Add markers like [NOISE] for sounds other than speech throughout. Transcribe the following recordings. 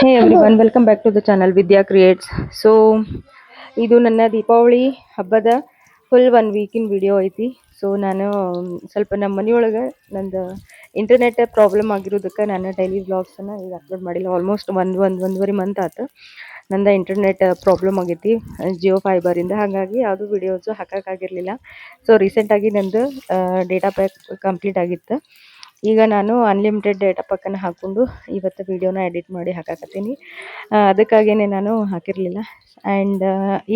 Hey every one welcome back to the channel Vidya creates so ಇದು ನನ್ನ ದೀಪಾವಳಿ ಹಬ್ಬದ full one ವೀಕಿನ video ಐತಿ. ಸೊ ನಾನು ಸ್ವಲ್ಪ ನಮ್ಮ ಮನೆಯೊಳಗೆ ನಂದು ಇಂಟರ್ನೆಟ್ ಪ್ರಾಬ್ಲಮ್ ಆಗಿರೋದಕ್ಕೆ ನಾನು ಡೈಲಿ ವ್ಲಾಗ್ಸನ್ನು ಈಗ ಅಪ್ಲೋಡ್ ಮಾಡಿಲ್ಲ. ಆಲ್ಮೋಸ್ಟ್ ಒಂದು ಒಂದು ಒಂದೂವರೆ ಮಂತ್ ಆತು. ನಂದು ಇಂಟರ್ನೆಟ್ ಪ್ರಾಬ್ಲಮ್ ಆಗೈತಿ. ಜಿಯೋ ಫೈಬರಿಂದ ಹಾಗಾಗಿ ಯಾವುದು ವಿಡಿಯೋಸು ಹಾಕೋಕ್ಕಾಗಿರಲಿಲ್ಲ ಸೊ ರೀಸೆಂಟಾಗಿ ನಂದು ಡೇಟಾ ಪ್ಯಾಕ್ ಕಂಪ್ಲೀಟ್ ಆಗಿತ್ತು. ಈಗ ನಾನು ಅನ್ಲಿಮಿಟೆಡ್ ಡೇಟಾ ಪಕ್ಕನ ಹಾಕ್ಕೊಂಡು ಇವತ್ತು ವಿಡಿಯೋನ ಎಡಿಟ್ ಮಾಡಿ ಹಾಕಾಕತ್ತೀನಿ. ಅದಕ್ಕಾಗೇ ನಾನು ಹಾಕಿರಲಿಲ್ಲ. ಆ್ಯಂಡ್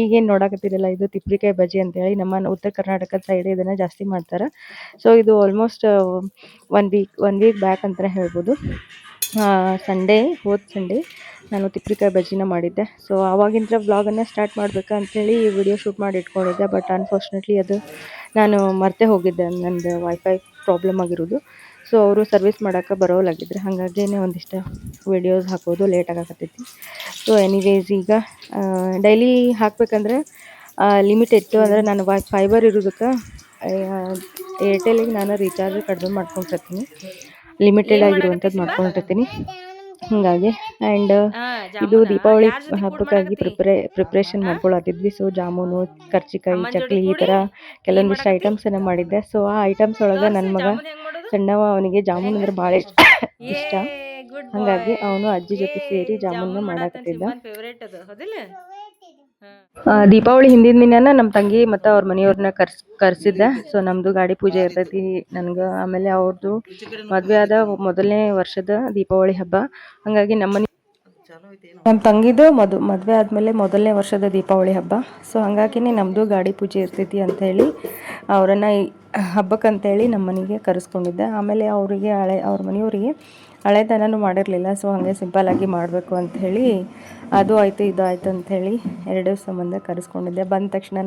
ಈಗೇನು ನೋಡಕತ್ತಿರಲ್ಲ, ಇದು ತಿಪ್ಪಿಕಾಯಿ ಬಜ್ಜಿ ಅಂತೇಳಿ ನಮ್ಮ ಉತ್ತರ ಕರ್ನಾಟಕದ ಸೈಡ್ ಇದನ್ನು ಜಾಸ್ತಿ ಮಾಡ್ತಾರೆ. ಸೊ ಇದು almost one week one week back ಅಂತಲೇ ಹೇಳ್ಬೋದು. ಸಂಡೇ ಹೋದ ಸಂಡೇ ನಾನು ತಿಪ್ಪಿಕಾಯಿ ಬಜ್ಜಿನ ಮಾಡಿದ್ದೆ. ಸೊ ಆವಾಗಿಂದ ವ್ಲಾಗನ್ನು ಸ್ಟಾರ್ಟ್ ಮಾಡಬೇಕಂತೇಳಿ ವಿಡಿಯೋ ಶೂಟ್ ಮಾಡಿ ಇಟ್ಕೊಂಡಿದ್ದೆ. ಬಟ್ ಅನ್ಫಾರ್ಚುನೇಟ್ಲಿ ಅದು ನಾನು ಮರ್ತೆ ಹೋಗಿದ್ದೆ. ನಂದು ವೈಫೈ ಪ್ರಾಬ್ಲಮ್ ಆಗಿರೋದು. ಸೊ ಅವರು ಸರ್ವಿಸ್ ಮಾಡೋಕೆ ಬರೋಲಾಗಿದ್ರು ಹಾಗಾಗಿನೇ ಒಂದಿಷ್ಟು ವಿಡಿಯೋಸ್ ಹಾಕೋದು ಲೇಟ್ ಆಗಕತ್ತೈತಿ. ಸೊ ಎನಿವೇಸ್ ಈಗ ಡೈಲಿ ಹಾಕ್ಬೇಕಂದ್ರೆ ಲಿಮಿಟ್ ಇತ್ತು ಅಂದರೆ ನಾನು ವಾ ಫೈಬರ್ ಇರೋದಕ್ಕೆ ಏರ್ಟೆಲಿಗೆ ನಾನು ರೀಚಾರ್ಜ್ ಕಡಿಮೆ ಮಾಡ್ಕೊಂಡಿರ್ತೀನಿ. ಲಿಮಿಟೆಡ್ ಆಗಿರುವಂಥದ್ದು ಮಾಡ್ಕೊಂಡಿರ್ತೀನಿ. ಹಾಗಾಗಿ ಆ್ಯಂಡ್ ಇದು ದೀಪಾವಳಿ ಹಬ್ಬಕ್ಕಾಗಿ ಪ್ರಿಪ್ರೇ ಪ್ರಿಪ್ರೇಷನ್ ಮಾಡ್ಕೊಳತ್ತಿದ್ವಿ. ಸೊ ಜಾಮೂನು ಕರ್ಚಿಕಾಯಿ ಚಕ್ಲಿ ಈ ಥರ ಕೆಲವೊಂದಿಷ್ಟು ಐಟಮ್ಸನ್ನು ಮಾಡಿದ್ದೆ. ಸೊ ಆ ಐಟಮ್ಸ್ ಒಳಗೆ ನನ್ನ ಮಗ ಸಣ್ಣವ ಅವನಿಗೆ ಜಾಮೂನ್ ಅಂದ್ರೆ ಭಾಳ ಇಷ್ಟ. ಇಷ್ಟ. ಹಾಗಾಗಿ ಅವನು ಅಜ್ಜಿ ಜೊತೆ ಸೇರಿ ಜಾಮೂನ್ ಮಾಡಾಕತ್ತಿದ್ದ. ದೀಪಾವಳಿ ಹಿಂದಿನ ದಿನ ನಮ್ಮ ತಂಗಿ ಮತ್ತು ಅವ್ರ ಮನೆಯವ್ರನ್ನ ಕರ್ಸ್ ಕರ್ಸಿದ್ದೆ. ಸೊ ನಮ್ಮದು ಗಾಡಿ ಪೂಜೆ ಇರ್ತೈತಿ ನನ್ಗೆ. ಆಮೇಲೆ ಅವ್ರದ್ದು ಮದುವೆ ಆದ ಮೊದಲನೇ ವರ್ಷದ ದೀಪಾವಳಿ ಹಬ್ಬ. ಹಾಗಾಗಿ ನಮ್ಮ ಮನೆ ನಮ್ಮ ತಂಗಿದು ಮದು ಮದುವೆ ಆದಮೇಲೆ ಮೊದಲನೇ ವರ್ಷದ ದೀಪಾವಳಿ ಹಬ್ಬ. ಸೊ ಹಾಗಾಗಿನೇ ನಮ್ಮದು ಗಾಡಿ ಪೂಜೆ ಇರ್ತೈತಿ ಅಂತ ಹೇಳಿ ಅವರನ್ನು ಹಬ್ಬಕ್ಕಂತೇಳಿ ನಮ್ಮ ಮನೆಗೆ ಕರೆಸ್ಕೊಂಡಿದ್ದೆ. ಆಮೇಲೆ ಅವರಿಗೆ ಹಳೆ ಅವ್ರ ಮನೆಯವರಿಗೆ ಹಳೆತನೂ ಮಾಡಿರಲಿಲ್ಲ. ಸೊ ಹಾಗೆ ಸಿಂಪಲ್ಲಾಗಿ ಮಾಡಬೇಕು ಅಂಥೇಳಿ ಅದು ಆಯಿತು ಇದು ಆಯಿತು ಅಂಥೇಳಿ ಎರಡು ಸಂಬಂಧ ಕರೆಸ್ಕೊಂಡಿದ್ದೆ. ಬಂದ ತಕ್ಷಣ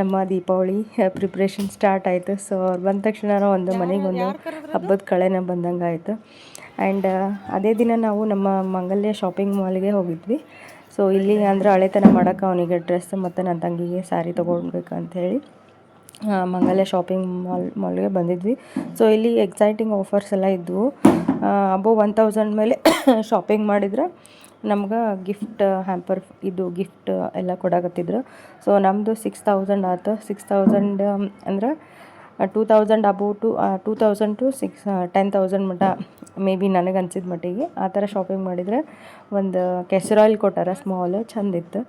ನಮ್ಮ ದೀಪಾವಳಿ ಪ್ರಿಪ್ರೇಷನ್ ಸ್ಟಾರ್ಟ್ ಆಯಿತು. ಸೊ ಅವ್ರು ಬಂದ ತಕ್ಷಣ ಒಂದು ಮನೆಗೊಂದು ಹಬ್ಬದ ಕಳೆನ ಬಂದಂಗೆ ಆಯಿತು ಆ್ಯಂಡ್ ಅದೇ ದಿನ ನಾವು ನಮ್ಮ ಮಂಗಲ್ಯ ಶಾಪಿಂಗ್ ಮಾಲ್ಗೆ ಹೋಗಿದ್ವಿ. ಸೊ ಇಲ್ಲಿ ಅಂದ್ರೆ ಹಳೆತನ ಮಾಡೋಕೆ ಅವನಿಗೆ ಡ್ರೆಸ್ ಮತ್ತು ನನ್ನ ತಂಗಿಗೆ ಸ್ಯಾರಿ ತೊಗೊಳ್ಬೇಕಂಥೇಳಿ ಮಂಗಲ್ಯ ಶಾಪಿಂಗ್ ಮಾಲ್ ಮಾಲ್ಗೆ ಬಂದಿದ್ವಿ. ಸೊ ಇಲ್ಲಿ ಎಕ್ಸೈಟಿಂಗ್ ಆಫರ್ಸ್ ಎಲ್ಲ ಇದ್ದವು ಅಬೋ ಒನ್ ತೌಸಂಡ್ ಮೇಲೆ ಶಾಪಿಂಗ್ ಮಾಡಿದ್ರೆ ನಮ್ಗೆ ಗಿಫ್ಟ್ ಹ್ಯಾಂಪರ್ ಇದು ಗಿಫ್ಟ್ ಎಲ್ಲ ಕೊಡಾಕತ್ತಿದ್ರು. ಸೊ ನಮ್ಮದು ಸಿಕ್ಸ್ ತೌಸಂಡ್ ಆಯ್ತು ಸಿಕ್ಸ್ ತೌಸಂಡ್ ಅಂದ್ರೆ two thousand above to two thousand to six ten thousand ಮಟ್ಟ ಮೇ ಬಿ ನನಗೆ ಅನ್ಸಿದ ಮಟ್ಟಿಗೆ ಆ ಥರ ಶಾಪಿಂಗ್ ಮಾಡಿದರೆ ಒಂದು ಕೆಸರಾಯಿಲ್ ಕೊಟ್ಟಾರ ಸ್ಮಾಲ್ ಚಂದಿತ್ತು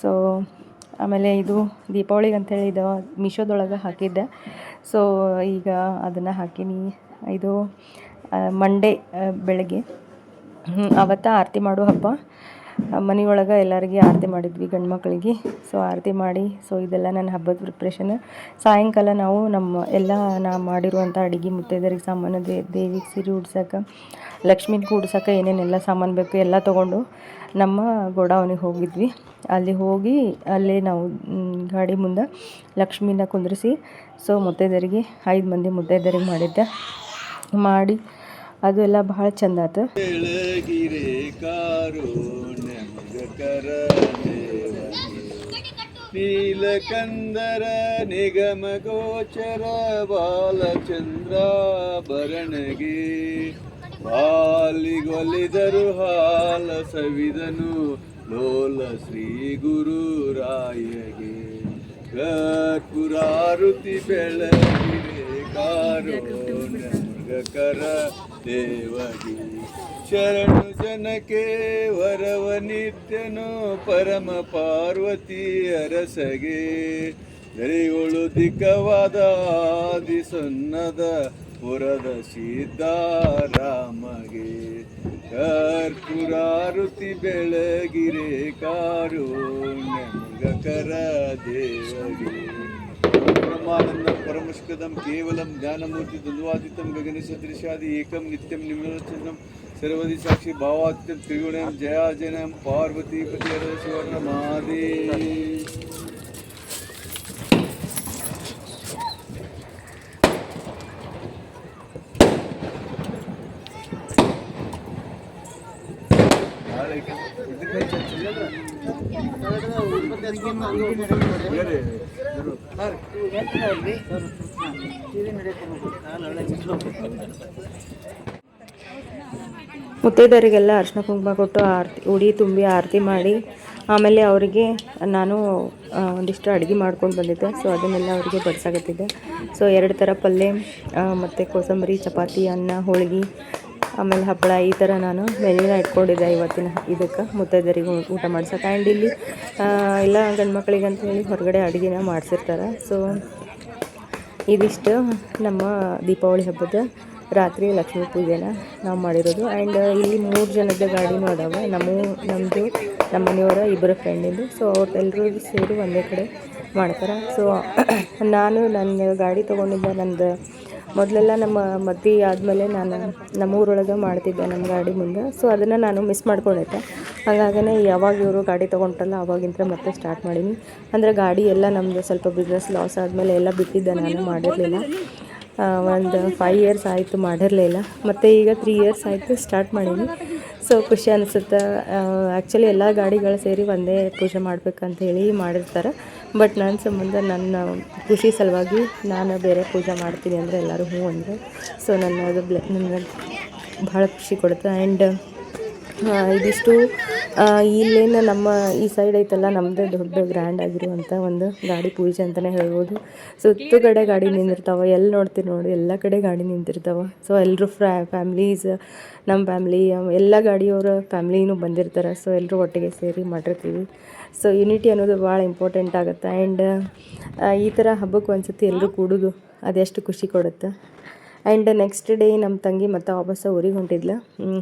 ಸೊ ಆಮೇಲೆ ಇದು ದೀಪಾವಳಿಗೆ ಅಂಥೇಳಿ ಇದು ಮೀಶೋದೊಳಗೆ ಹಾಕಿದ್ದೆ. ಸೊ ಈಗ ಅದನ್ನು ಹಾಕೀನಿ. ಇದು ಮಂಡೇ ಬೆಳಗ್ಗೆ. ಆವತ್ತು ಆರತಿ ಮಾಡೋ ಹಬ್ಬ. ಮನೆಯೊಳಗೆ ಎಲ್ಲರಿಗೆ ಆರತಿ ಮಾಡಿದ್ವಿ ಗಂಡು ಮಕ್ಕಳಿಗೆ ಸೊ ಆರತಿ ಮಾಡಿ ಸೊ ಇದೆಲ್ಲ ನನ್ನ ಹಬ್ಬದ ಪ್ರಿಪ್ರೇಷನ್ ಸಾಯಂಕಾಲ ನಾವು ನಮ್ಮ ಎಲ್ಲ ನಾ ಮಾಡಿರುವಂಥ ಅಡುಗೆ ಮುತ್ತೈದರಿಗೆ ಸಾಮಾನು ದೇವಿಗೆ ಸೀರೆ ಉಡ್ಸೋಕೆ ಲಕ್ಷ್ಮೀನ ಕೂಡ್ಸೋಕೆ ಏನೇನೆಲ್ಲ ಸಾಮಾನು ಬೇಕು ಎಲ್ಲ ತೊಗೊಂಡು ನಮ್ಮ ಗೋಡಾವನಿಗೆ ಹೋಗಿದ್ವಿ. ಅಲ್ಲಿ ಹೋಗಿ, ಅಲ್ಲಿ ನಾವು ಗಾಡಿ ಮುಂದೆ ಲಕ್ಷ್ಮೀನ ಕುಂದ್ರಿಸಿ ಸೊ ಮುತ್ತೈದರಿಗೆ ಐದು ಮಂದಿ ಮುತ್ತೈದರಿಗೆ ಮಾಡಿದ್ದೆ. ಮಾಡಿ, ಅದು ಎಲ್ಲ ಭಾಳ ಚಂದ ಆಯ್ತು ಕಾರುಣ್ಯಮೃಗಕರ ನೀಲಕಂದರ ನಿಗಮ ಗೋಚರ ಬಾಲಚಂದ್ರಾಭರಣಗೆ ಬಾಲಿಗೊಲಿದರು ಹಾಲ ಸವಿದನು ಲೋಲ ಶ್ರೀ ಗುರುರಾಯಗೆ ಕುರಾರುತಿ ಬೆಳಗಿರೆ, ಕಾರುಣ್ಯ ಮೃಗಕರ ದೇವಗಿ. ಶರಣು ಜನಕ್ಕೆ ವರವ ನಿತ್ಯನು ಪರಮ ಪಾರ್ವತಿ ಅರಸಗೆ. ಧರಿಗಳು ದಿಕ್ಕವಾದ ಆದಿ ಸೊನ್ನದ ಪುರದ ಸೀತಾರಾಮಗೆ ಕರ್ಪುರಾರುತಿ ಬೆಳಗಿರೆ ಕಾರು ನಮಗಕರ ದೇವಗೆ. ಪರಮಾನಂದ ಪರಮಸ್ಕದಂ ಕೇವಲಂ ಜ್ಞಾನಮೂರ್ತಿ ದ್ವಂದ್ವಾತೀತಂ ಗಗನ ಸದೃಶಾದಿ ಏಕಂ ನಿತ್ಯಂ ನಿಮ್ನೋಚನಂ सर्वधि साक्षी भावात्यम त्रिगुणम जयाजनम पार्वती पति सुवर्ण महादेव ಮುತ್ತೈದೆಯರಿಗೆಲ್ಲ ಅರ್ಶಿನ ಕುಂಕುಮ ಕೊಟ್ಟು ಆರತಿ, ಉಡಿ, ತುಂಬಿ ಆರತಿ ಮಾಡಿ, ಆಮೇಲೆ ಅವರಿಗೆ ನಾನು ಒಂದಿಷ್ಟು ಅಡುಗೆ ಮಾಡ್ಕೊಂಡು ಬಂದಿದ್ದೆ. ಸೊ ಅದನ್ನೆಲ್ಲ ಅವರಿಗೆ ಬಡ್ಸಾಕತ್ತಿದ್ದೆ. ಸೊ ಎರಡು ಥರ ಪಲ್ಯ ಮತ್ತು ಕೋಸಂಬರಿ, ಚಪಾತಿ, ಅನ್ನ, ಹೋಳಿಗೆ, ಆಮೇಲೆ ಹಪ್ಪಳ, ಈ ಥರ ನಾನು ಮೆನ್ಯೂನ ಇಟ್ಕೊಂಡಿದ್ದೆ ಇವತ್ತಿನ ಇದಕ್ಕೆ, ಮುತ್ತೈದೆಯರಿಗೆ ಊಟ ಮಾಡ್ಸೋಕೆ ಆ್ಯಂಡ್ ಇಲ್ಲಿ ಎಲ್ಲ ಗಂಡು ಮಕ್ಕಳಿಗೆ ಅಂತ ಹೇಳಿ ಹೊರಗಡೆ ಅಡುಗೆನ ಮಾಡಿಸಿರ್ತಾರೆ. ಸೊ ಇದಿಷ್ಟು ನಮ್ಮ ದೀಪಾವಳಿ ಹಬ್ಬದ ರಾತ್ರಿ ಲಕ್ಷ್ಮೀ ಪೂಜೆನ ನಾವು ಮಾಡಿರೋದು. ಆ್ಯಂಡ್ ಇಲ್ಲಿ ಮೂರು ಜನದ ಗಾಡಿನೂ ಅದಾವೆ. ನಮ್ಮ ನಮ್ಮದು ನಮ್ಮ ಮನೆಯವರ ಇಬ್ಬರು ಫ್ರೆಂಡಿಂದು ಸೊ ಅವ್ರೆಲ್ಲರೂ ಸೇರಿ ಒಂದೇ ಕಡೆ ಮಾಡ್ತಾರೆ. ಸೊ [CLEARS THROAT] ನಾನು ನನ್ನ ಗಾಡಿ ತೊಗೊಂಡಿದ್ದೆ ನಂದು, ಮೊದಲೆಲ್ಲ ನಮ್ಮ ಮದುವೆ ಆದಮೇಲೆ ನಾನು ನಮ್ಮ ಊರೊಳಗೆ ಮಾಡ್ತಿದ್ದೆ ನಮ್ಮ ಗಾಡಿ ಮುಂದೆ. ಸೊ ಅದನ್ನು ನಾನು ಮಿಸ್ ಮಾಡ್ಕೊಂಡಿದ್ದೆ ಹಾಗಾಗೇ ಯಾವಾಗ ಇವರು ಗಾಡಿ ತೊಗೊಂಡ್ರಲ್ಲ ಅವಾಗಿಂದ ಮತ್ತೆ ಸ್ಟಾರ್ಟ್ ಮಾಡೀನಿ. ಅಂದರೆ ಗಾಡಿ ಎಲ್ಲ ನಮ್ಮದು ಸ್ವಲ್ಪ ಬಿಸ್ನೆಸ್ ಲಾಸ್ ಆದಮೇಲೆ ಎಲ್ಲ ಬಿಟ್ಟಿದ್ದೆ ನಾನು ಮಾಡಿರಲಿಲ್ಲ. ಒಂದು ಫೈವ್ ಇಯರ್ಸ್ ಆಯಿತು ಮಾಡಿರಲಿಲ್ಲ ಮತ್ತು ಈಗ ತ್ರೀ ಇಯರ್ಸ್ ಆಯಿತು ಸ್ಟಾರ್ಟ್ ಮಾಡೀನಿ ಸೊ ಖುಷಿ ಅನಿಸುತ್ತೆ. ಆ್ಯಕ್ಚುಲಿ ಎಲ್ಲ ಗಾಡಿಗಳು ಸೇರಿ ಒಂದೇ ಪೂಜೆ ಮಾಡ್ಬೇಕಂತ ಹೇಳಿ ಮಾಡಿರ್ತಾರೆ. ಬಟ್ ನನ್ನ ಸಂಬಂಧ ನನ್ನ ಖುಷಿ ಸಲುವಾಗಿ ನಾನು ಬೇರೆ ಪೂಜೆ ಮಾಡ್ತೀನಿ ಅಂದರೆ ಎಲ್ಲರೂ ಹ್ಞೂ ಅಂದರೆ. ಸೊ ನನ್ನ ಅದು ಬ್ಲೆ ನನಗೆ ಭಾಳ ಖುಷಿ ಕೊಡುತ್ತೆ. ಆ್ಯಂಡ್ ಇದಿಷ್ಟು ಇಲ್ಲೇನು ನಮ್ಮ ಈ ಸೈಡ್ ಐತಲ್ಲ ನಮ್ಮದೇ ದೊಡ್ಡ ಗ್ರ್ಯಾಂಡ್ ಆಗಿರುವಂಥ ಒಂದು ಗಾಡಿ ಪೂಜೆ ಅಂತಲೇ ಹೇಳ್ಬೋದು. ಸುತ್ತು ಕಡೆ ಗಾಡಿ ನಿಂತಿರ್ತಾವೆ ಎಲ್ಲಿ ನೋಡ್ತೀರಿ ನೋಡಿ, ಎಲ್ಲ ಕಡೆ ಗಾಡಿ ನಿಂತಿರ್ತಾವೆ ಸೊ ಎಲ್ಲರೂ ಫ್ರಾ ಫ್ಯಾಮ್ಲೀಸ್ ನಮ್ಮ ಫ್ಯಾಮ್ಲಿ ಎಲ್ಲ ಗಾಡಿಯವರ ಫ್ಯಾಮ್ಲಿನೂ ಬಂದಿರ್ತಾರೆ. ಸೊ ಎಲ್ಲರೂ ಒಟ್ಟಿಗೆ ಸೇರಿ ಮಾಡಿರ್ತೀವಿ. ಸೊ ಯುನಿಟಿ ಅನ್ನೋದು ಭಾಳ ಇಂಪಾರ್ಟೆಂಟ್ ಆಗುತ್ತೆ. ಆ್ಯಂಡ್ ಈ ಥರ ಹಬ್ಬಕ್ಕೆ ಒಂದ್ಸತಿ ಎಲ್ಲರೂ ಕೂಡೋದು, ಅದೆಷ್ಟು ಖುಷಿ ಕೊಡುತ್ತೆ. ಆ್ಯಂಡ್ ನೆಕ್ಸ್ಟ್ ಡೇ ನಮ್ಮ ತಂಗಿ ಮತ್ತು ವಾಪಸ್ಸು ಊರಿಗೆ ಹೊಂಟಿದ್ಲು.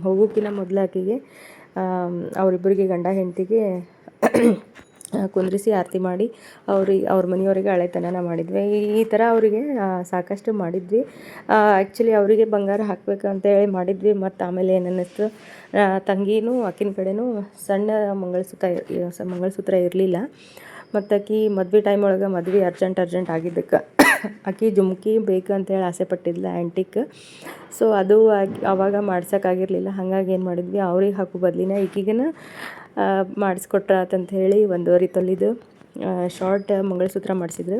ಹೋಗೋಕಿನ್ನ ಮೊದಲು ಆಕೆಗೆ ಅವರಿಬ್ಬರಿಗೆ ಗಂಡ ಹೆಂಡತಿಗೆ ಕುಂದ್ರಿಸಿ ಆರತಿ ಮಾಡಿ ಅವ್ರಿಗೆ ಅವ್ರ ಮನೆಯವರಿಗೆ ಹಳೆತನನ ಮಾಡಿದ್ವಿ. ಈ- ಥರ ಅವರಿಗೆ ಸಾಕಷ್ಟು ಮಾಡಿದ್ವಿ. ಆ್ಯಕ್ಚುಲಿ ಅವರಿಗೆ ಬಂಗಾರ ಹಾಕಬೇಕು ಅಂತೇಳಿ ಮಾಡಿದ್ವಿ. ಮತ್ತು ಆಮೇಲೆ ಏನನ್ನಿಸ್ತು? ತಂಗಿನೂ, ಅಕ್ಕಿನ ಕಡೆನೂ ಸಣ್ಣ ಮಂಗಳಸೂತ್ರ ಮಂಗಳಸೂತ್ರ ಇರಲಿಲ್ಲ. ಮತ್ತು ಆಕಿ ಮದ್ವೆ ಟೈಮ್ ಒಳಗೆ ಮದ್ವೆ ಅರ್ಜೆಂಟ್ ಅರ್ಜೆಂಟ್ ಆಗಿದ್ದಕ್ಕೆ. ಆಕಿ ಜುಮ್ಕಿ ಬೇಕು ಅಂತೇಳಿ ಆಸೆ ಪಟ್ಟಿದ್ಲ ಆ್ಯಂಟಿಕ್ ಸೊ ಅದು ಆವಾಗ ಮಾಡ್ಸೋಕ್ಕಾಗಿರಲಿಲ್ಲ. ಹಾಗಾಗಿ ಏನು ಮಾಡಿದ್ವಿ, ಅವ್ರಿಗೆ ಹಾಕೋ ಬದಲಿನ ಈಕಿಗನ ಮಾಡಿಸ್ಕೊಟ್ರ ಅಂತ ಹೇಳಿ ಒಂದುವರೆ ತೊಲಿದು ಶಾರ್ಟ್ ಮಂಗಳಸೂತ್ರ ಮಾಡಿಸಿದ್ರು.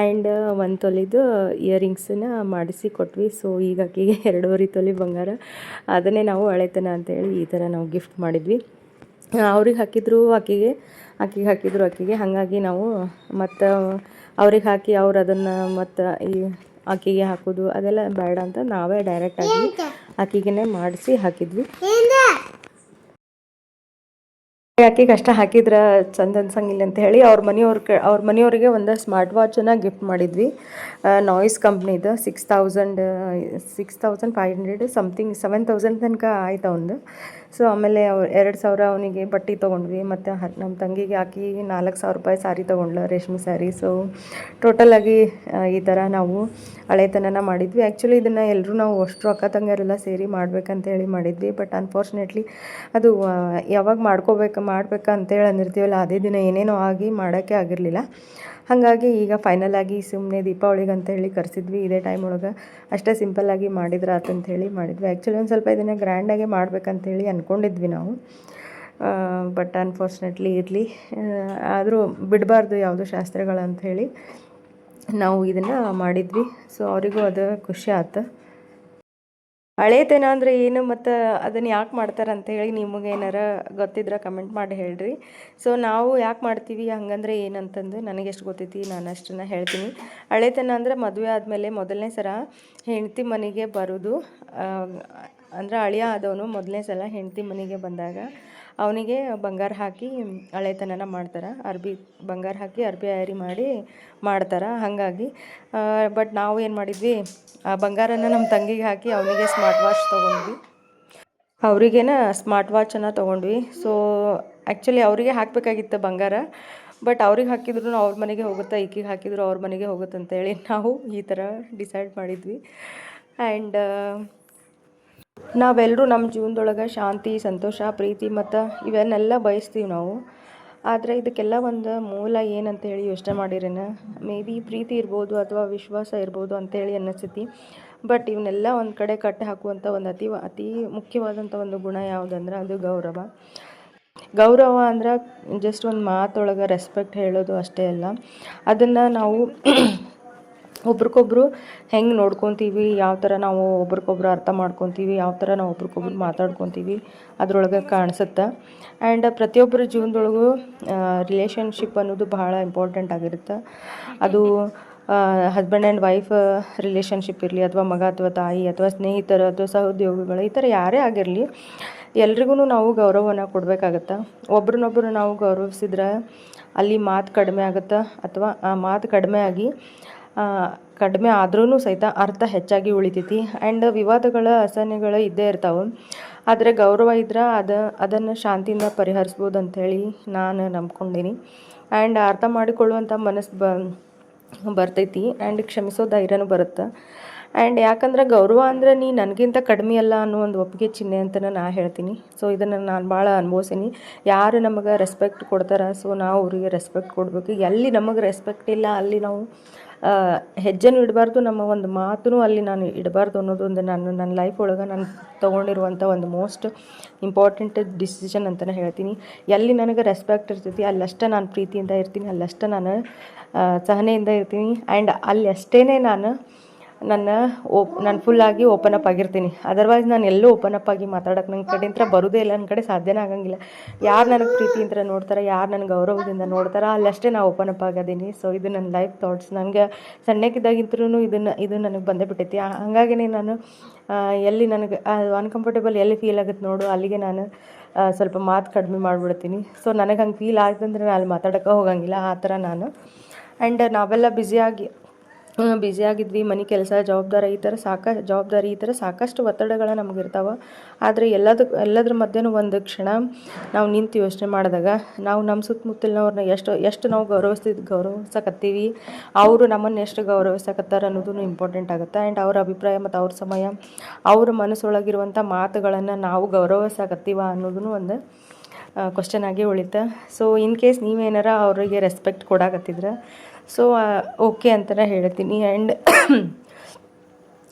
ಆ್ಯಂಡ್ ಒಂದು ತೊಲಿದು ಇಯರಿಂಗ್ಸನ್ನ ಮಾಡಿಸಿ ಕೊಟ್ವಿ. ಸೊ ಈಗ ಆಕೆಗೆ [LAUGHS] ಎರಡೂವರೆ ತೊಲಿ ಬಂಗಾರ. ಅದನ್ನೇ ನಾವು ಅಳೆತನ ಅಂತೇಳಿ ಈ ಥರ ನಾವು ಗಿಫ್ಟ್ ಮಾಡಿದ್ವಿ. ಅವ್ರಿಗೆ ಹಾಕಿದ್ರು ಆಕೆಗೆ ಆಕೆಗೆ ಹಾಕಿದ್ರು ಆಕೆಗೆ. ಹಾಗಾಗಿ ನಾವು ಮತ್ತು ಅವ್ರಿಗೆ ಹಾಕಿ ಅವ್ರು ಅದನ್ನು ಮತ್ತು ಈ ಆಕಿಗೆ ಹಾಕೋದು ಅದೆಲ್ಲ ಬೇಡ ಅಂತ ನಾವೇ ಡೈರೆಕ್ಟಾಗಿ ಆಕಿಗೆ ಮಾಡಿಸಿ ಹಾಕಿದ್ವಿ. ಆಕೆಗೆ ಅಷ್ಟ ಹಾಕಿದ್ರೆ ಚಂದ ಅನ್ಸಂಗಿಲ್ಲ ಅಂತ ಹೇಳಿ ಅವ್ರ ಮನೆಯವ್ರ ಕ ಅವ್ರ ಮನೆಯವರಿಗೆ ಒಂದು ಸ್ಮಾರ್ಟ್ ವಾಚನ್ನ ಗಿಫ್ಟ್ ಮಾಡಿದ್ವಿ. ನಾಯ್ಸ್ ಕಂಪ್ನಿದು six thousand six thousand five hundred something seven thousand ತನಕ ಆಯ್ತು ಅವನದು ಸೊ ಆಮೇಲೆ ಅವ್ರು ಎರಡು ಸಾವಿರ ಅವನಿಗೆ ಬಟ್ಟೆ ತೊಗೊಂಡ್ವಿ, ಮತ್ತು ನಮ್ಮ ತಂಗಿಗೆ ಹಾಕಿ ನಾಲ್ಕು ಸಾವಿರ ರೂಪಾಯಿ ಸಾರಿ ತೊಗೊಂಡ್ಲ ರೇಷ್ಮೆ ಸ್ಯಾರಿ ಸೊ ಟೋಟಲಾಗಿ ಈ ಥರ ನಾವು ಹಳೆತನನ ಮಾಡಿದ್ವಿ. ಆ್ಯಕ್ಚುಲಿ ಇದನ್ನು ಎಲ್ಲರೂ ನಾವು ಅಷ್ಟು ಅಕ್ಕ ತಂಗಿಯರೆಲ್ಲ ಸೇರಿ ಮಾಡ್ಬೇಕಂತ ಹೇಳಿ ಮಾಡಿದ್ವಿ. ಬಟ್ ಅನ್ಫಾರ್ಚುನೇಟ್ಲಿ ಅದು ಯಾವಾಗ ಮಾಡ್ಕೋಬೇಕು, ಮಾಡ್ಬೇಕಂತೇಳಿ ಅಂದಿರ್ತೀವಲ್ಲ, ಅದೇ ದಿನ ಏನೇನೋ ಆಗಿ ಮಾಡೋಕ್ಕೆ ಆಗಿರಲಿಲ್ಲ. ಹಾಗಾಗಿ ಈಗ ಫೈನಲ್ ಆಗಿ ಸುಮ್ಮನೆ ದೀಪಾವಳಿಗೆ ಅಂತ ಹೇಳಿ ಕರೆಸಿದ್ವಿ. ಇದೇ ಟೈಮ್ ಒಳಗೆ ಅಷ್ಟೇ ಸಿಂಪಲ್ಲಾಗಿ ಮಾಡಿದ್ರೆ ಆತಂತ ಹೇಳಿ ಮಾಡಿದ್ವಿ. ಆ್ಯಕ್ಚುಲಿ ಒಂದು ಸ್ವಲ್ಪ ಇದನ್ನು ಗ್ರ್ಯಾಂಡಾಗೆ ಮಾಡ್ಬೇಕಂತೇಳಿ ಅಂದ್ಕೊಂಡಿದ್ವಿ ನಾವು. ಬಟ್ ಅನ್ಫಾರ್ಚುನೇಟ್ಲಿ ಇರಲಿ. ಆದರೂ ಬಿಡಬಾರ್ದು ಯಾವುದೋ ಶಾಸ್ತ್ರಗಳು ಅಂತ ಹೇಳಿ ನಾವು ಇದನ್ನು ಮಾಡಿದ್ವಿ. ಸೊ ಅವರಿಗೂ ಅದು ಖುಷಿ ಆಯ್ತು ಹಳೇತನ ಅಂದರೆ ಏನು ಮತ್ತು ಅದನ್ನು ಯಾಕೆ ಮಾಡ್ತಾರೆ ಅಂತ ಹೇಳಿ ನಿಮಗೆ ಏನಾರ ಗೊತ್ತಿದ್ರೆ ಕಮೆಂಟ್ ಮಾಡಿ ಹೇಳ್ರಿ. ಸೊ ನಾವು ಯಾಕೆ ಮಾಡ್ತೀವಿ ಹಂಗಂದ್ರೆ ಏನಂತಂದು ನನಗೆ ಎಷ್ಟು ಗೊತ್ತೈತಿ, ನಾನು ಅಷ್ಟನ್ನು ಹೇಳ್ತೀನಿ. ಹಳೇತನ ಅಂದರೆ ಮದುವೆ ಆದಮೇಲೆ ಮೊದಲನೇ ಸಲ ಹೆಂಡತಿ ಮನೆಗೆ ಬರೋದು. ಅಂದರೆ ಅಳಿಯ ಆದವನು ಮೊದಲನೇ ಸಲ ಹೆಂಡತಿ ಮನೆಗೆ ಬಂದಾಗ ಅವನಿಗೆ ಬಂಗಾರ ಹಾಕಿ ಹಳೆತನನ ಮಾಡ್ತಾರೆ. ಅರ್ಬಿ ಬಂಗಾರ ಹಾಕಿ ಅರ್ಬಿ ಆಯರಿ ಮಾಡಿ ಮಾಡ್ತಾರೆ. ಹಾಗಾಗಿ ಬಟ್ ನಾವು ಏನು ಮಾಡಿದ್ವಿ, ಆ ಬಂಗಾರನ ನಮ್ಮ ತಂಗಿಗೆ ಹಾಕಿ ಅವನಿಗೆ ಸ್ಮಾರ್ಟ್ ವಾಚ್ ತೊಗೊಂಡ್ವಿ. ಅವರಿಗೇನ ಸ್ಮಾರ್ಟ್ ವಾಚನ್ನು ತೊಗೊಂಡ್ವಿ. ಸೊ ಆ್ಯಕ್ಚುಲಿ ಅವರಿಗೆ ಹಾಕಬೇಕಾಗಿತ್ತು ಬಂಗಾರ ಬಟ್ ಅವ್ರಿಗೆ ಹಾಕಿದ್ರು ಅವ್ರ ಮನೆಗೆ ಹೋಗುತ್ತಾ, ಈಕಿಗೆ ಹಾಕಿದ್ರು ಅವ್ರ ಮನೆಗೆ ಹೋಗುತ್ತೆ ಅಂತೇಳಿ ನಾವು ಈ ಥರ ಡಿಸೈಡ್ ಮಾಡಿದ್ವಿ. ಆ್ಯಂಡ್ ನಾವೆಲ್ಲರೂ ನಮ್ಮ ಜೀವನದೊಳಗೆ ಶಾಂತಿ, ಸಂತೋಷ, ಪ್ರೀತಿ ಮತ್ತು ಇವನ್ನೆಲ್ಲ ಬಯಸ್ತೀವಿ ನಾವು. ಆದರೆ ಇದಕ್ಕೆಲ್ಲ ಒಂದು ಮೂಲ ಏನಂತ ಹೇಳಿ ಯೋಚನೆ ಮಾಡಿರೇನ? ಮೇ ಬಿ ಪ್ರೀತಿ ಇರ್ಬೋದು ಅಥವಾ ವಿಶ್ವಾಸ ಇರ್ಬೋದು ಅಂತೇಳಿ ಅನ್ನಿಸ್ತೈತಿ. ಬಟ್ ಇವನ್ನೆಲ್ಲ ಒಂದು ಕಡೆ ಕಟ್ಟಿ ಹಾಕುವಂಥ ಒಂದು ಅತಿ ಅತಿ ಮುಖ್ಯವಾದಂಥ ಒಂದು ಗುಣ ಯಾವುದಂದ್ರೆ ಅದು ಗೌರವ. ಗೌರವ ಅಂದ್ರೆ ಜಸ್ಟ್ ಒಂದು ಮಾತೊಳಗೆ ರೆಸ್ಪೆಕ್ಟ್ ಹೇಳೋದು ಅಷ್ಟೇ ಅಲ್ಲ. ಅದನ್ನು ನಾವು ಒಬ್ರಿಗೊಬ್ರು ಹೆಂಗೆ ನೋಡ್ಕೊತೀವಿ, ಯಾವ ಥರ ನಾವು ಒಬ್ರಿಗೊಬ್ರು ಅರ್ಥ ಮಾಡ್ಕೊತೀವಿ, ಯಾವ ಥರ ನಾವು ಒಬ್ರಿಗೊಬ್ರು ಮಾತಾಡ್ಕೊತೀವಿ ಅದರೊಳಗೆ ಕಾಣಿಸುತ್ತೆ. ಆ್ಯಂಡ್ ಪ್ರತಿಯೊಬ್ಬರ ಜೀವನದೊಳಗೂ ರಿಲೇಷನ್ಶಿಪ್ ಅನ್ನೋದು ಬಹಳ ಇಂಪಾರ್ಟೆಂಟ್ ಆಗಿರುತ್ತೆ. ಅದು ಹಸ್ಬೆಂಡ್ ಆ್ಯಂಡ್ ವೈಫ್ ರಿಲೇಷನ್ಶಿಪ್ ಇರಲಿ, ಅಥವಾ ಮಗ ಅಥವಾ ತಾಯಿ, ಅಥವಾ ಸ್ನೇಹಿತರು, ಅಥವಾ ಸಹೋದ್ಯೋಗಿಗಳು, ಈ ಥರ ಯಾರೇ ಆಗಿರಲಿ ಎಲ್ರಿಗೂ ನಾವು ಗೌರವವನ್ನು ಕೊಡಬೇಕಾಗತ್ತೆ. ಒಬ್ರನ್ನೊಬ್ರು ನಾವು ಗೌರವಿಸಿದ್ರೆ ಅಲ್ಲಿ ಮಾತು ಕಡಿಮೆ ಆಗುತ್ತೆ, ಅಥವಾ ಆ ಮಾತು ಕಡಿಮೆ ಆಗಿ ಕಡಿಮೆ ಆದ್ರೂ ಸಹಿತ ಅರ್ಥ ಹೆಚ್ಚಾಗಿ ಉಳಿತೈತಿ. ಆ್ಯಂಡ್ ವಿವಾದಗಳ ಅಸಹನೆಗಳು ಇದ್ದೇ ಇರ್ತಾವೆ. ಆದರೆ ಗೌರವ ಇದ್ರೆ ಅದು, ಅದನ್ನು ಶಾಂತಿಯಿಂದ ಪರಿಹರಿಸ್ಬೋದು ಅಂಥೇಳಿ ನಾನು ನಂಬ್ಕೊಂಡೀನಿ. ಆ್ಯಂಡ್ ಅರ್ಥ ಮಾಡಿಕೊಳ್ಳುವಂಥ ಮನಸ್ಸು ಬ, ಬರ್ತೈತಿ. ಆ್ಯಂಡ್ ಕ್ಷಮಿಸೋ ಧೈರ್ಯನೂ ಬರುತ್ತೆ. ಆ್ಯಂಡ್ ಯಾಕಂದ್ರೆ ಗೌರವ ಅಂದರೆ ನೀ ನನಗಿಂತ ಕಡಿಮೆ ಅಲ್ಲ ಅನ್ನೋ ಒಂದು ಒಪ್ಪಿಗೆ ಚಿಹ್ನೆ ಅಂತ ನಾ ಹೇಳ್ತೀನಿ. ಸೊ ಇದನ್ನು ನಾನು ಭಾಳ ಅನುಭವಿಸೀನಿ. ಯಾರು ನಮಗೆ ರೆಸ್ಪೆಕ್ಟ್ ಕೊಡ್ತಾರೆ? ಸೊ ನಾವು ಅವರಿಗೆ ರೆಸ್ಪೆಕ್ಟ್ ಕೊಡಬೇಕು. ಎಲ್ಲಿ ನಮಗೆ ರೆಸ್ಪೆಕ್ಟ್ ಇಲ್ಲ, ಅಲ್ಲಿ ನಾವು ಹೆಜ್ಜೆನೂ ಇಡಬಾರ್ದು, ನಮ್ಮ ಒಂದು ಮಾತೂ ಅಲ್ಲಿ ನಾನು ಇಡಬಾರ್ದು ಅನ್ನೋದು ಒಂದು ನಾನು ನನ್ನ ಲೈಫ್ ಒಳಗೆ ನಾನು ತೊಗೊಂಡಿರುವಂಥ ಒಂದು ಮೋಸ್ಟ್ ಇಂಪಾರ್ಟೆಂಟ್ ಡಿಸಿಷನ್ ಅಂತಲೇ ಹೇಳ್ತೀನಿ. ಎಲ್ಲಿ ನನಗೆ ರೆಸ್ಪೆಕ್ಟ್ ಇರ್ತೈತಿ, ಅಲ್ಲಷ್ಟೇ ನಾನು ಪ್ರೀತಿಯಿಂದ ಇರ್ತೀನಿ, ಅಲ್ಲಷ್ಟೇ ನಾನು ಸಹನೆಯಿಂದ ಇರ್ತೀನಿ ಆ್ಯಂಡ್ ಅಲ್ಲಿ ಅಷ್ಟೇ ನಾನು ನನ್ನ ಓಪ್ ನಾನು ಫುಲ್ಲಾಗಿ ಓಪನ್ ಅಪ್ ಆಗಿರ್ತೀನಿ. ಅದರ್ವೈಸ್ ನಾನು ಎಲ್ಲೂ ಓಪನ್ ಅಪ್ ಆಗಿ ಮಾತಾಡೋಕೆ ನನ್ನ ಕಡೆಯಿಂದ ಬರೋದೇ ಇಲ್ಲ ನನ್ನ ಕಡೆ ಸಾಧ್ಯನೇ ಆಗಂಗಿಲ್ಲ. ಯಾರು ನನಗೆ ಪ್ರೀತಿ ಪ್ರೀತಿಯಿಂದ ನೋಡ್ತಾರೆ, ಯಾರು ನನ್ನ ಗೌರವದಿಂದ ನೋಡ್ತಾರೆ, ಅಲ್ಲಷ್ಟೇ ನಾನು ಓಪನ್ ಅಪ್ ಆಗೋದೀನಿ. ಸೊ ಇದು ನನ್ನ ಲೈಫ್ ಥಾಟ್ಸ್ ನನಗೆ ಸಣ್ಣಕ್ಕಿದ್ದಾಗಿಂತ್ರೂ ಇದನ್ನು ಇದು ನನಗೆ ಬಂದೇ ಬಿಟ್ಟೈತಿ ಹಾಗಾಗಿ ಹಾಗಾಗಿನೇ ನಾನು ಎಲ್ಲಿ ನನಗೆ ಅನ್ಕಂಫರ್ಟೇಬಲ್ ಎಲ್ಲಿ ಫೀಲ್ ಆಗುತ್ತೆ ನೋಡು, ಅಲ್ಲಿಗೆ ನಾನು ಸ್ವಲ್ಪ ಮಾತು ಕಡಿಮೆ ಮಾಡಿಬಿಡ್ತೀನಿ. ಸೊ ನನಗೆ ಹಂಗೆ ಫೀಲ್ ಆಗ್ತಂದ್ರೆ ನಾನು ಅಲ್ಲಿ ಮಾತಾಡೋಕೆ ಹೋಗಂಗಿಲ್ಲ, ಆ ಥರ ನಾನು. ಆ್ಯಂಡ್ ನಾವೆಲ್ಲ ಬ್ಯುಸಿಯಾಗಿ ಬ್ಯುಸಿ ಆಗಿದ್ವಿ, ಮನೆ ಕೆಲಸ, ಜವಾಬ್ದಾರಿ ಈ ಥರ ಸಾಕಷ್ಟು ಜವಾಬ್ದಾರಿ ಈ ಥರ ಸಾಕಷ್ಟು ಒತ್ತಡಗಳು ನಮ್ಗೆ ಇರ್ತಾವೆ. ಆದರೆ ಎಲ್ಲದ, ಎಲ್ಲದ್ರ ಮಧ್ಯೆನೂ ಒಂದು ಕ್ಷಣ ನಾವು ನಿಂತು ಯೋಚನೆ ಮಾಡಿದಾಗ, ನಾವು ನಮ್ಮ ಸುತ್ತಮುತ್ತಲಿನವ್ರನ್ನ ಎಷ್ಟು ಎಷ್ಟು ನಾವು ಗೌರವಿಸ್ತಿದ್ ಗೌರವಿಸಕತ್ತೀವಿ, ಅವರು ನಮ್ಮನ್ನು ಎಷ್ಟು ಗೌರವಿಸಕತ್ತಾರ ಅನ್ನೋದು ಇಂಪಾರ್ಟೆಂಟ್ ಆಗುತ್ತೆ. ಆ್ಯಂಡ್ ಅವ್ರ ಅಭಿಪ್ರಾಯ ಮತ್ತು ಅವ್ರ ಸಮಯ, ಅವ್ರ ಮನಸ್ಸೊಳಗಿರುವಂಥ ಮಾತುಗಳನ್ನು ನಾವು ಗೌರವಿಸಕತ್ತೀವ ಅನ್ನೋದು ಒಂದು ಕ್ವಶನ್ ಆಗಿ ಉಳಿತ ಸೊ ಇನ್ ಕೇಸ್ ನೀವೇನಾರ ಅವರಿಗೆ ರೆಸ್ಪೆಕ್ಟ್ ಕೊಡಾಕತ್ತಿದ್ರೆ ಸೊ ಓಕೆ ಅಂತಲೇ ಹೇಳ್ತೀನಿ. ಆ್ಯಂಡ್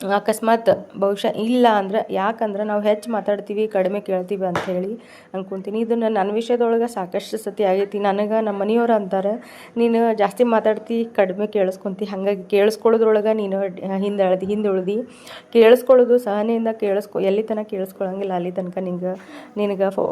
ಅಕಸ್ಮಾತ್ ಬಹುಶಃ ಇಲ್ಲ ಅಂದ್ರೆ ಯಾಕಂದ್ರೆ ನಾವು ಹೆಚ್ಚು ಮಾತಾಡ್ತೀವಿ, ಕಡಿಮೆ ಕೇಳ್ತೀವಿ ಅಂತ ಹೇಳಿ ಅನ್ಕೊತೀನಿ. ಇದನ್ನು ನನ್ನ ವಿಷಯದೊಳಗೆ ಸಾಕಷ್ಟು ಸತಿ ಆಗೈತಿ. ನನಗೆ ನಮ್ಮ ಮನೆಯವ್ರು ಅಂತಾರೆ, ನೀನು ಜಾಸ್ತಿ ಮಾತಾಡ್ತಿ, ಕಡಿಮೆ ಕೇಳಿಸ್ಕೊಂತಿ. ಹಾಗಾಗಿ ಕೇಳಿಸ್ಕೊಳ್ಳೋದ್ರೊಳಗೆ ನೀನು ಹಿಂದೆ ಹಿಂದುಳಿದು ಹಿಂದೆ ಉಳ್ದು. ಕೇಳಿಸ್ಕೊಳ್ಳೋದು ಸಹನೆಯಿಂದ ಕೇಳಿಸ್ಕೊ, ಎಲ್ಲಿ ತನಕ ಕೇಳಿಸ್ಕೊಳಂಗಿಲ್ಲ. ಅಲ್ಲಿ ತನಕ ನಿಂಗೆ, ನಿನಗೆ ಫೋ,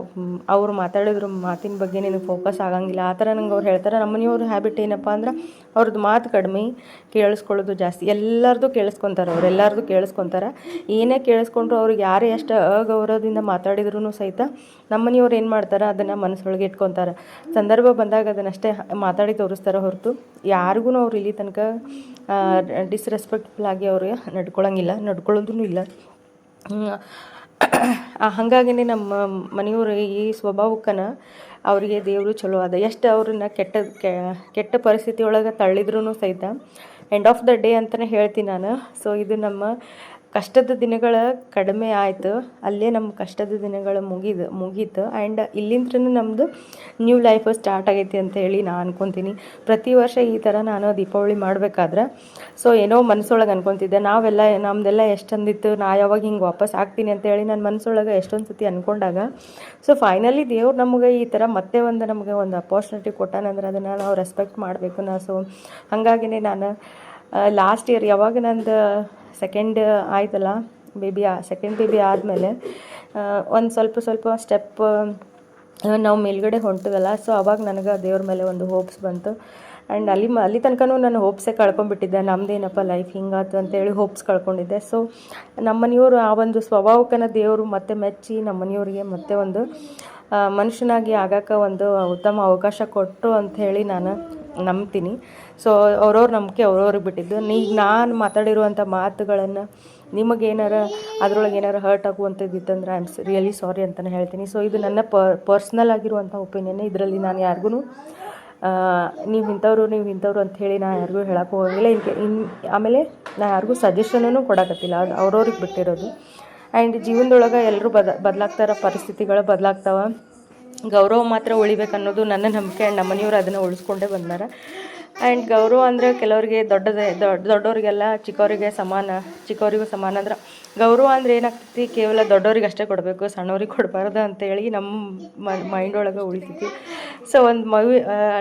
ಅವ್ರು ಮಾತಾಡಿದ್ರ ಮಾತಿನ ಬಗ್ಗೆ ನಿನಗೆ ಫೋಕಸ್ ಆಗಂಗಿಲ್ಲ. ಆ ಥರ ನಂಗೆ ಅವ್ರು ಹೇಳ್ತಾರೆ. ನಮ್ಮ ಮನೆಯವ್ರ ಹ್ಯಾಬಿಟ್ ಏನಪ್ಪ ಅಂದ್ರೆ ಅವ್ರದ್ದು ಮಾತು ಕಡಿಮೆ ಕೇಳಿಸ್ಕೊಳ್ಳೋದು ಜಾಸ್ತಿ. ಎಲ್ಲರದು ಕೇಳಿಸ್ಕೊತಾರೆ ಅವ್ರು. ಎಲ್ಲರದು ಕೇಳಿಸ್ಕೊತಾರೆ? ಏನೇ ಕೇಳಿಸ್ಕೊಂಡ್ರು ಅವ್ರಿಗೆ ಯಾರೇ ಎಷ್ಟು ಅಗೌರವದಿಂದ ಮಾತಾಡಿದ್ರು ಸಹಿತ ನಮ್ಮನೆಯವ್ರು ಏನು ಮಾಡ್ತಾರೆ? ಅದನ್ನು ಮನಸ್ಸೊಳಗೆ ಇಟ್ಕೊತಾರೆ. ಸಂದರ್ಭ ಬಂದಾಗ ಅದನ್ನಷ್ಟೇ ಮಾತಾಡಿ ತೋರಿಸ್ತಾರೆ ಹೊರತು. ಯಾರಿಗೂ ಅವ್ರು ಇಲ್ಲಿ ತನಕ ಡಿಸ್ರೆಸ್ಪೆಕ್ಟ್ಫುಲ್ ಆಗಿ ಅವ್ರಿಗೆ ನಡ್ಕೊಳ್ಳೋಂಗಿಲ್ಲ ನಡ್ಕೊಳ್ಳೋದೂ ಇಲ್ಲ. ಹಾಗಾಗಿನೇ ನಮ್ಮ ಮನೆಯವರು ಈ ಸ್ವಭಾವಕ್ಕನ ಅವರಿಗೆ ದೇವರು ಚಲೋ ಅದ ಎಷ್ಟು ಅವ್ರನ್ನ ಕೆಟ್ಟ ಕೆಟ್ಟ ಪರಿಸ್ಥಿತಿ ಒಳಗೆ ತಳ್ಳಿದ್ರೂ ಸಹಿತ ಎಂಡ್ ಆಫ್ ದ ಡೇ ಅಂತಲೇ ಹೇಳ್ತೀನಿ ನಾನು. ಸೊ ಇದು ನಮ್ಮ ಕಷ್ಟದ ದಿನಗಳ ಕಡಿಮೆ ಆಯಿತು. ಅಲ್ಲೇ ನಮ್ಮ ಕಷ್ಟದ ದಿನಗಳು ಮುಗಿದು, ಮುಗೀತು. ಆ್ಯಂಡ್ ಇಲ್ಲಿಂದ್ರೂ ನಮ್ಮದು ನ್ಯೂ ಲೈಫ್ ಸ್ಟಾರ್ಟ್ ಆಗೈತಿ ಅಂತ ಹೇಳಿ ನಾನು ಅನ್ಕೊತೀನಿ. ಪ್ರತಿ ವರ್ಷ ಈ ಥರ ನಾನು ದೀಪಾವಳಿ ಮಾಡಬೇಕಾದ್ರೆ, ಸೊ ಏನೋ ಮನಸ್ಸೊಳಗೆ ಅನ್ಕೊತಿದ್ದೆ. ನಾವೆಲ್ಲ ನಮ್ಮದೆಲ್ಲ ಎಷ್ಟು ಚಂದಿತ್ತು, ನಾ ಯಾವಾಗ ಹಿಂಗೆ ವಾಪಸ್ ಆಗ್ತೀನಿ ಅಂತ ಹೇಳಿ ನನ್ನ ಮನಸ್ಸೊಳಗೆ ಎಷ್ಟೊಂದು ಸತಿ ಅಂದ್ಕೊಂಡಾಗ ಸೊ ಫೈನಲಿ ದೇವ್ರು ನಮಗೆ ಈ ಥರ ಮತ್ತೆ ಒಂದು ನಮಗೆ ಒಂದು ಅಪಾರ್ಚುನಿಟಿ ಕೊಟ್ಟಾನಂದ್ರೆ ಅದನ್ನು ನಾವು ರೆಸ್ಪೆಕ್ಟ್ ಮಾಡಬೇಕು ನಾ. ಸೊ ಹಾಗಾಗಿನೇ ನಾನು ಲಾಸ್ಟ್ ಇಯರ್ ಯಾವಾಗ ನಂದು ಸೆಕೆಂಡ್ ಆಯ್ತಲ್ಲ? ಬೇಬಿ ಸೆಕೆಂಡ್ ಬೇಬಿ ಆದಮೇಲೆ ಒಂದು ಸ್ವಲ್ಪ ಸ್ವಲ್ಪ ಸ್ಟೆಪ್ ನಾವು ಮೇಲ್ಗಡೆ ಹೊಂಟಿವಲ್ಲ ಸೊ ಅವಾಗ ನನಗೆ ದೇವ್ರ ಮೇಲೆ ಒಂದು ಹೋಪ್ಸ್ ಬಂತು. ಆ್ಯಂಡ್ ಅಲ್ಲಿ ಅಲ್ಲಿ ತನಕನೂ ನಾನು ಹೋಪ್ಸೇ ಕಳ್ಕೊಂಡ್ಬಿಟ್ಟಿದ್ದೆ. ನಮ್ಮದೇನಪ್ಪ ಲೈಫ್ ಹಿಂಗಾತು ಅಂತೇಳಿ ಹೋಪ್ಸ್ ಕಳ್ಕೊಂಡಿದ್ದೆ. ಸೊ ನಮ್ಮ ಮನೆಯವರು ಆ ಒಂದು ಸ್ವಭಾವಕ್ಕನ ದೇವರು ಮತ್ತೆ ಮೆಚ್ಚಿ ನಮ್ಮ ಮನೆಯವ್ರಿಗೆ ಮತ್ತೆ ಒಂದು ಮನುಷ್ಯನಾಗಿ ಆಗಕ್ಕೆ ಒಂದು ಉತ್ತಮ ಅವಕಾಶ ಕೊಟ್ಟರು ಅಂಥೇಳಿ ನಾನು ನಂಬ್ತೀನಿ. ಸೊ ಅವ್ರವ್ರ ನಂಬಿಕೆ ಅವ್ರವ್ರಿಗೆ ಬಿಟ್ಟಿದ್ದು. ಈಗ ನಾನು ಮಾತಾಡಿರುವಂಥ ಮಾತುಗಳನ್ನು ನಿಮಗೇನಾರ ಅದರೊಳಗೆ ಏನಾರು ಹರ್ಟ್ ಆಗುವಂಥದ್ದು ಇತ್ತಂದ್ರೆ ಐ ಆಮ್ ರಿಯಲಿ ಸಾರಿ ಅಂತಲೇ ಹೇಳ್ತೀನಿ. ಸೊ ಇದು ನನ್ನ ಪರ್ಸ್ನಲ್ ಆಗಿರುವಂಥ ಒಪಿನಿಯನ್ ಇದರಲ್ಲಿ ನಾನು ಯಾರಿಗೂ ನೀವು ಇಂಥವ್ರು ನೀವು ಇಂಥವ್ರು ಅಂತ ಹೇಳಿ ನಾನು ಯಾರಿಗೂ ಹೇಳಕ್ಕೆ ಹೋಗಿಲ್ಲ ಇನ್ಕೆ ಇನ್ ಆಮೇಲೆ ನಾನು ಯಾರಿಗೂ ಸಜೆಷನೂ ಕೊಡಕತ್ತಿಲ್ಲ. ಅದು ಅವ್ರವ್ರಿಗೆ ಬಿಟ್ಟಿರೋದು. ಆ್ಯಂಡ್ ಜೀವನದೊಳಗೆ ಎಲ್ಲರೂ ಬದ ಬದಲಾಗ್ತಾರ, ಪರಿಸ್ಥಿತಿಗಳು ಬದಲಾಗ್ತಾವ. ಗೌರವ ಮಾತ್ರ ಉಳಿಬೇಕು ಅನ್ನೋದು ನನ್ನ ನಂಬಿಕೆ. ಆ್ಯಂಡ್ ನಮ್ಮ ಮನೆಯವ್ರು ಅದನ್ನು ಉಳಿಸ್ಕೊಂಡೇ ಬಂದಾರ ಆ್ಯಂಡ್ ಗೌರವ ಅಂದರೆ ಕೆಲವರಿಗೆ ದೊಡ್ಡದೇ, ದೊಡ್ಡ ದೊಡ್ಡವರಿಗೆಲ್ಲ ಚಿಕ್ಕವರಿಗೆ ಸಮಾನ ಚಿಕ್ಕವರಿಗೂ ಸಮಾನ ಅಂದ್ರೆ ಗೌರವ ಅಂದರೆ ಏನಾಗ್ತೈತಿ? ಕೇವಲ ದೊಡ್ಡವ್ರಿಗೆ ಅಷ್ಟೇ ಕೊಡಬೇಕು, ಸಣ್ಣವ್ರಿಗೆ ಕೊಡಬಾರ್ದು ಅಂತೇಳಿ ನಮ್ಮ ಮೈಂಡ್ ಒಳಗೆ ಉಳಿತೈತಿ. ಸೊ ಒಂದು ಮವಿ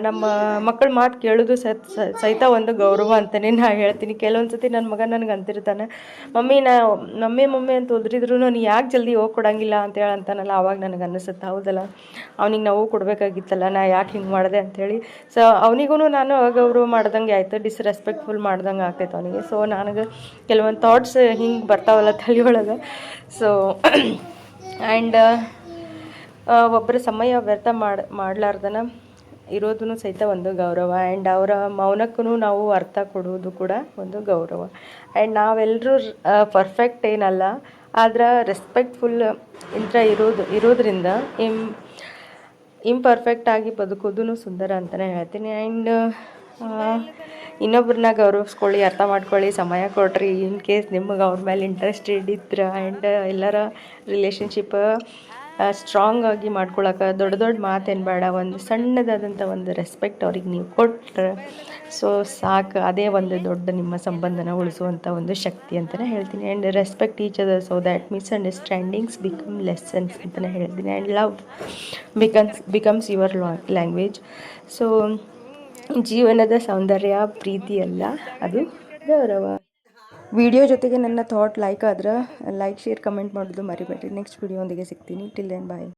ನಮ್ಮ ಮಕ್ಕಳ ಮಾತು ಕೇಳೋದು ಸಹಿತ ಒಂದು ಗೌರವ ಅಂತಲೇ ನಾ ಹೇಳ್ತೀನಿ. ಕೆಲವೊಂದು ಸತಿ ನನ್ನ ಮಗ ನನಗೆ ಅಂತಿರ್ತಾನೆ, ಮಮ್ಮಿ, ನಾ, ಮಮ್ಮಿ ಮಮ್ಮಿ ಅಂತ ಉದ್ರಿದ್ರು ನೀನು ಯಾಕೆ ಜಲ್ದಿ ಹೋಗಿ ಕೊಡಂಗಿಲ್ಲ ಅಂತೇಳಿ ಅಂತಾನಲ್ಲ ಆವಾಗ ನನಗೆ ಅನ್ನಿಸುತ್ತೆ, ಹೌದಲ್ಲ? ಅವ್ನಿಗೆ ನಾವು ಕೊಡಬೇಕಾಗಿತ್ತಲ್ಲ, ನಾ ಯಾಕೆ ಹಿಂಗೆ ಮಾಡಿದೆ? ಅಂಥೇಳಿ ಸೊ ಅವನಿಗೂ ನಾನು ಅಗೌರವ ಮಾಡ್ದಂಗೆ ಆಯಿತು ಡಿಸ್ರೆಸ್ಪೆಕ್ಟ್ಫುಲ್ ಮಾಡ್ದಂಗೆ ಆಗ್ತೈತೆ ಅವನಿಗೆ. ಸೊ ನನಗೆ ಕೆಲವೊಂದು ಥಾಟ್ಸ್ ಹಿಂಗೆ ಬರ್ತಾವಲ್ಲ ತಲೆಯೊಳಗೆ ಸೊ ಆ್ಯಂಡ್ ಒಬ್ಬರ ಸಮಯ ವ್ಯರ್ಥ ಮಾಡಿ, ಮಾಡಲಾರ್ದನ ಇರೋದೂ ಸಹಿತ ಒಂದು ಗೌರವ. ಆ್ಯಂಡ್ ಅವರ ಮೌನಕ್ಕೂ ನಾವು ಅರ್ಥ ಕೊಡುವುದು ಕೂಡ ಒಂದು ಗೌರವ. ಆ್ಯಂಡ್ ನಾವೆಲ್ಲರೂ ಪರ್ಫೆಕ್ಟ್ ಏನಲ್ಲ, ಆದ್ರೆ ರೆಸ್ಪೆಕ್ಟ್ಫುಲ್ ಇಂಥ ಇರೋದು, ಇರೋದ್ರಿಂದ ಇಮ್ ಇಂಪರ್ಫೆಕ್ಟ್ ಆಗಿ ಬದುಕೋದು ಸುಂದರ ಅಂತಲೇ ಹೇಳ್ತೀನಿ. ಆ್ಯಂಡ್ ಇನ್ನೊಬ್ರನ್ನ ಗೌರವಿಸ್ಕೊಳ್ಳಿ, ಅರ್ಥ ಮಾಡ್ಕೊಳ್ಳಿ, ಸಮಯ ಕೊಡ್ರಿ ಇನ್ ಕೇಸ್ ನಿಮಗೆ ಅವ್ರ ಮೇಲೆ ಇಂಟ್ರೆಸ್ಟೆಡ್ ಇದ್ರೆ ಆ್ಯಂಡ್ ಎಲ್ಲರ ರಿಲೇಷನ್ಶಿಪ್ ಸ್ಟ್ರಾಂಗ್ ಆಗಿ ಮಾಡ್ಕೊಳಕ್ಕೆ ದೊಡ್ಡ ದೊಡ್ಡ ಮಾತೇನು ಬೇಡ, ಒಂದು ಸಣ್ಣದಾದಂಥ ಒಂದು ರೆಸ್ಪೆಕ್ಟ್ ಅವ್ರಿಗೆ ನೀವು ಕೊಟ್ಟರೆ ಸೊ ಸಾಕು, ಅದೇ ಒಂದು ದೊಡ್ಡ ನಿಮ್ಮ ಸಂಬಂಧನ ಉಳಿಸುವಂಥ ಒಂದು ಶಕ್ತಿ ಅಂತಲೇ ಹೇಳ್ತೀನಿ. And respect each other so that misunderstandings become lessons ಅಂತಲೇ ಹೇಳ್ತೀನಿ. And love becomes becomes your language so ಜೀವನದ ಸೌಂದರ್ಯ, ಪ್ರೀತಿ ಅಲ್ಲ ಅದು ಗೌರವ. ವಿಡಿಯೋ ಜೊತೆಗೆ ನನ್ನ ಥಾಟ್ ಲೈಕ್ ಆದ್ರೆ ಲೈಕ್ ಶೇರ್ ಕಮೆಂಟ್ ಮಾಡೋದು ಮರಿಬೇಡಿ ನೆಕ್ಸ್ಟ್ ವಿಡಿಯೋ ಒಂದಿಗೆ ಸಿಗ್ತೀನಿ. Till then bye